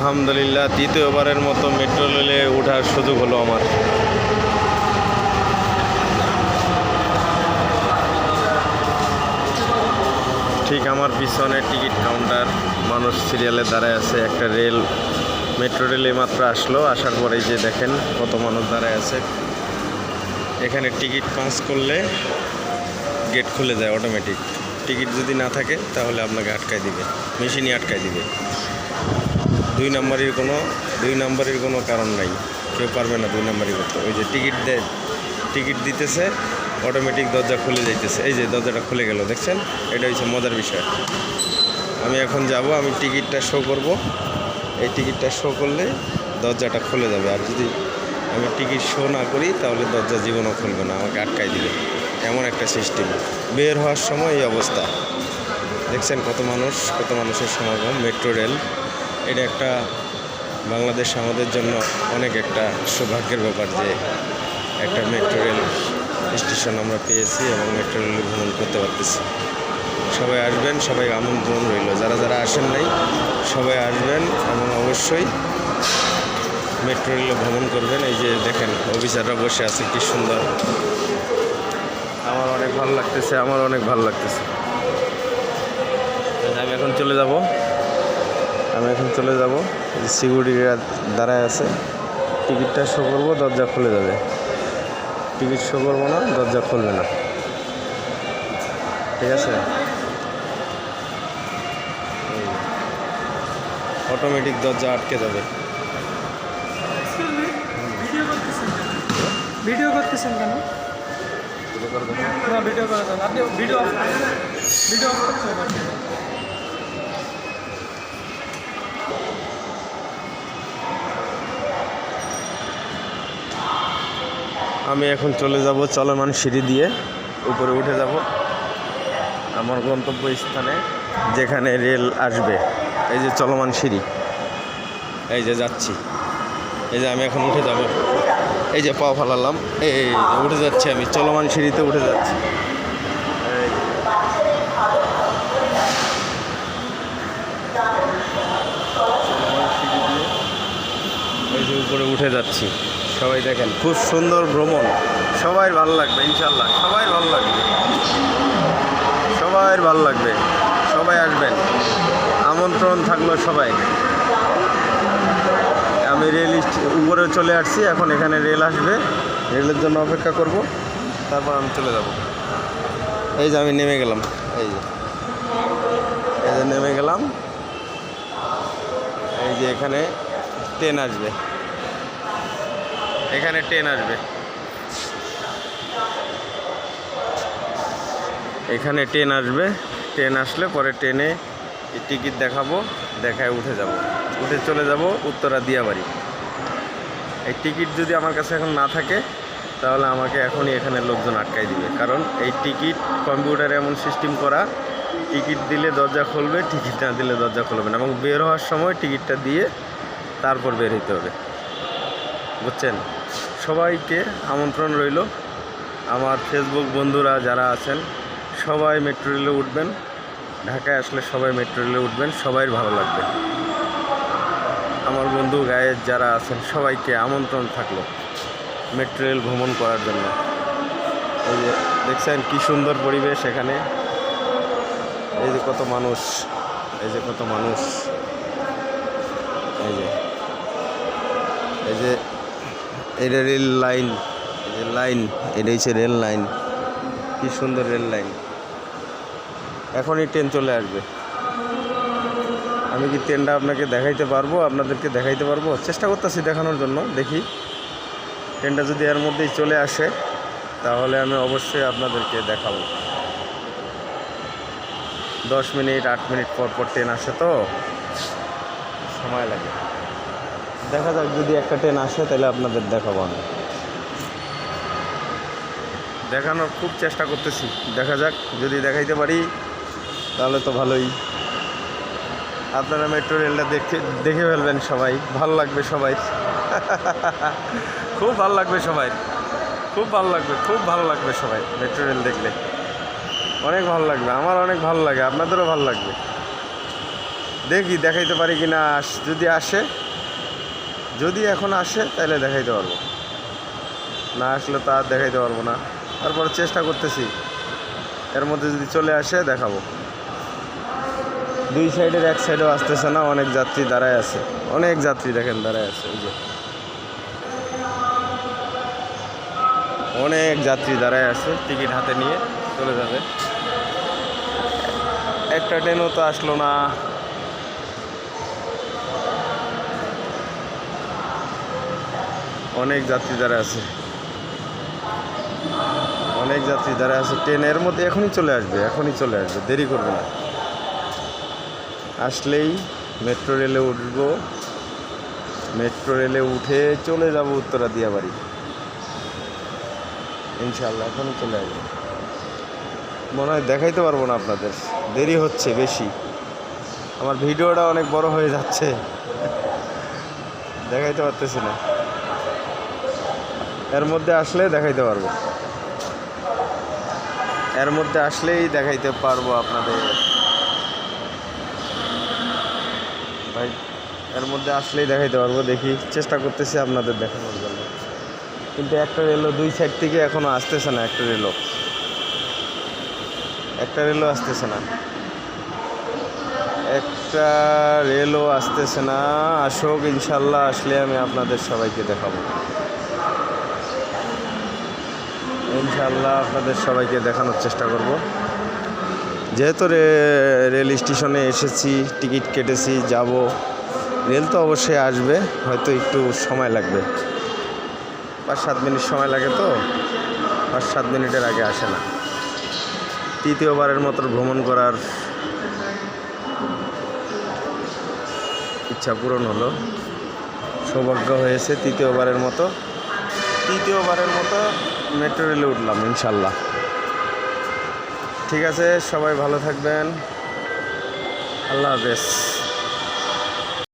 আলহামদুলিল্লাহ দ্বিতীয়বারের মতো মেট্রো রেলে ওঠার সুযোগ হলো আমার। ঠিক আমার পিছনে টিকিট কাউন্টার মানুষ সিরিয়ালে দাঁড়ায় আছে, একটা রেল মেট্রো রেলে মাত্র আসলো, আসার পরেই যে দেখেন কত মানুষ দাঁড়ায় আছে। এখানে টিকিট পাস করলে গেট খুলে যায় অটোমেটিক টিকিট যদি না থাকে, তাহলে আপনাকে আটকায় দিবে মেশিনই আটকায় দিবে। দুই নম্বরের কোনো, দুই নম্বরের কোনো কারণ নাই। কেউ পারবে না দুই নম্বরই করতে। ওই যে টিকিট দেয় টিকিট দিতেছে অটোমেটিক দরজা খুলে যাইতেছে। এই যে দরজাটা খুলে গেল, দেখছেন? এটা হচ্ছে মজার বিষয়। আমি এখন যাব, আমি টিকিটটা শো করব। এই টিকিটটা শো করলে দরজাটা খুলে যাবে। আর যদি আমি টিকিট শো না করি, তাহলে দরজা জীবনও খুলবে না, আমাকে আটকাই দিবে। এমন একটা সিস্টেম বের হওয়ার সময় এই অবস্থা। দেখছেন কত মানুষ, কত মানুষের সমাগম মেট্রো রেল এটা একটা বাংলাদেশ আমাদের জন্য অনেক একটা সৌভাগ্যের ব্যাপার যে একটা মেট্রো রেল স্টেশন আমরা পেয়েছি এবং মেট্রো রেলে ভ্রমণ করতে পারতেছি। সবাই আসবেন, সবাই আমন্ত্রণ রইল। যারা যারা আসেন নাই, সবাই আসবেন এবং অবশ্যই মেট্রো রেলে ভ্রমণ করবেন। এই যে দেখেন, অফিসাররা বসে আছে, কি সুন্দর। আমার অনেক ভালো লাগতেছে, আমার অনেক ভালো লাগতেছে। আমি এখন চলে যাব। আমি এখন চলে যাব। সিকিউরিটিরা দাঁড়ায় আছে। টিকিটটা শো করব দরজা খুলে যাবে। টিকিট শো করব না দরজা খুলবে না। ঠিক আছে? অটোমেটিক দরজা আটকে যাবে। ভিডিও করতেছেন কেন? ভিডিও করা ভিডিও ভিডিও অফ করতে হবে আমি এখন চলে যাব চলমান সিঁড়ি দিয়ে। উপরে উঠে যাব। আমার গন্তব্য স্থানে যেখানে রেল আসবে। এই যে চলমান সিঁড়ি। এই যে যাচ্ছি। এই যে আমি এখন উঠে যাব। এই যে পা ফালালাম। এই উঠে যাচ্ছি আমি। চলমান সিঁড়িতে উঠে যাচ্ছি। এই যে উপরে উঠে যাচ্ছি। সবাই দেখেন, খুব সুন্দর ভ্রমণ। সবাই ভালো লাগবে, ইনশাল্লাহ। সবাই ভালো লাগবে। সবাই ভালো লাগবে। সবাই আসবেন। আমন্ত্রণ থাকল সবাই। আমি রেল উপরে চলে আসছি, এখন এখানে রেল আসবে। রেলের জন্য অপেক্ষা করব। তারপর আমি চলে যাব। এই যে আমি নেমে গেলাম। এই যে। এই যে নেমে গেলাম। এই যে এখানে ট্রেন আসবে। এখানে ট্রেন আসবে। এখানে ট্রেন আসবে। ট্রেন আসলে পরে ট্রেনে টিকিট দেখাবো, দেখায় উঠে যাব। উঠে চলে যাব উত্তরা দিয়াবাড়ি। এই টিকিট যদি আমার কাছে এখন না থাকে, তাহলে আমাকে এখনই এখানে লোকজন আটকাই দিবে। কারণ এই টিকিট কম্পিউটারে এমন সিস্টেম করা টিকিট দিলে দরজা খুলবে টিকিট না দিলে দরজা খুলবে না। এবং বের হওয়ার সময় টিকিটটা দিয়ে তারপর বের হইতে হবে। বুঝছেন? সবাইকে আমন্ত্রণ রইল। আমার ফেসবুক বন্ধুরা যারা আছেন, সবাই মেট্রো রেলে উঠবেন। ঢাকায় আসলে সবাই মেট্রো রেলে উঠবেন, সবাই ভালো লাগবে। আমার বন্ধু গায়ের যারা আছেন, সবাইকে আমন্ত্রণ থাকল মেট্রো রেল ভ্রমণ করার জন্য। এই যে দেখছেন কী সুন্দর পরিবেশ এখানে। এই যে কত মানুষ, এই যে কত মানুষ। এই যে এই যে এটা রেল লাইন এই লাইন, এটা হচ্ছে রেল লাইন। কি সুন্দর রেল লাইন। এখনই ট্রেন চলে আসবে। আমি কি ট্রেনটা আপনাকে দেখাইতে পারব? আপনাদেরকে দেখাইতে পারব? চেষ্টা করতেছি দেখানোর জন্য, দেখি। ট্রেনটা যদি এর মধ্যেই চলে আসে, তাহলে আমি অবশ্যই আপনাদেরকে দেখাবো। দশ মিনিট, আট মিনিট পর পর ট্রেন আসে তো? সময় লাগে। দেখা যাক যদি একটা ট্রেন আসে, তাহলে আপনাদের দেখাবো আমি। দেখানোর খুব চেষ্টা করতেছি। দেখা যাক, যদি দেখাইতে পারি, তাহলে তো ভালোই। আপনারা মেট্রো রেলটা দেখে দেখে ফেলবেন সবাই। ভালো লাগবে সবাই। খুব ভালো লাগবে সবাই। খুব ভালো লাগবে, খুব ভালো লাগবে সবাই মেট্রো রেল দেখলে। অনেক ভালো লাগবে, আমার অনেক ভালো লাগে, আপনাদেরও ভালো লাগবে। দেখি, দেখাইতে পারি কি না যদি আসে। যদি এখন আসে, তাহলে দেখাইতে পারব। না আসলে তো দেখাইতে পারব না। তারপর চেষ্টা করতেছি। এর মধ্যে যদি চলে আসে, দেখাবো। দুই সাইডের এক সাইডেও আসতেছে না, অনেক যাত্রী দাঁড়ায় আছে। অনেক যাত্রী দেখেন দাঁড়ায় আছে ওই যে। অনেক যাত্রী দাঁড়ায় আছে, টিকিট হাতে নিয়ে চলে যাবে। একটা ট্রেনও তো আসলো না। অনেক যাত্রী দাঁড়ায় আছে। অনেক যাত্রী দাঁড়ায় আছে। ট্রেনের মধ্যে এখনই চলে আসবে, এখনই চলে আসবে, দেরি করবে না। আসলেই মেট্রো রেলে উঠবো। মেট্রো রেলে উঠে চলে যাব উত্তরা দিয়াবাড়ি। ইনশাল্লাহ এখনই চলে আসবে। মনে হয় দেখাইতে পারব না আপনাদের। দেরি হচ্ছে বেশি। আমার ভিডিওটা অনেক বড় হয়ে যাচ্ছে। দেখাইতে পারতেছি না। এর মধ্যে আসলে দেখাইতে পারব। এর মধ্যে আসলেই দেখাইতে পারব আপনাদের। ভাই, এর মধ্যে আসলেই দেখাইতে পারব। দেখি, চেষ্টা করতেছি আপনাদের দেখানোর জন্য। কিন্তু একটা রেলও দুই সাইড থেকে এখনও আসতেছে না, একটা রেলও। একটা রেলও আসতেছে না। একটা রেলও আসতেছে না। আসুক, ইনশাল্লাহ আসলে আমি আপনাদের সবাইকে দেখাবো। ইনশাল্লাহ আপনাদের সবাইকে দেখানোর চেষ্টা করব। যেহেতু রে- রেল স্টেশনে এসেছি, টিকিট কেটেছি, যাব। রেল তো অবশ্যই আসবে, হয়তো একটু সময় লাগবে। পাঁচ সাত মিনিট সময় লাগে তো পাঁচ সাত মিনিটের আগে আসে না। তৃতীয়বারের মতো ভ্রমণ করার ইচ্ছা পূরণ হলো। সৌভাগ্য হয়েছে তৃতীয়বারের মতো। তৃতীয়বারের মতো মেট্রো রেলে উঠলাম ইনশাল্লাহ। ঠিক আছে সবাই ভালো থাকবেন। আল্লাহ হাফেজ।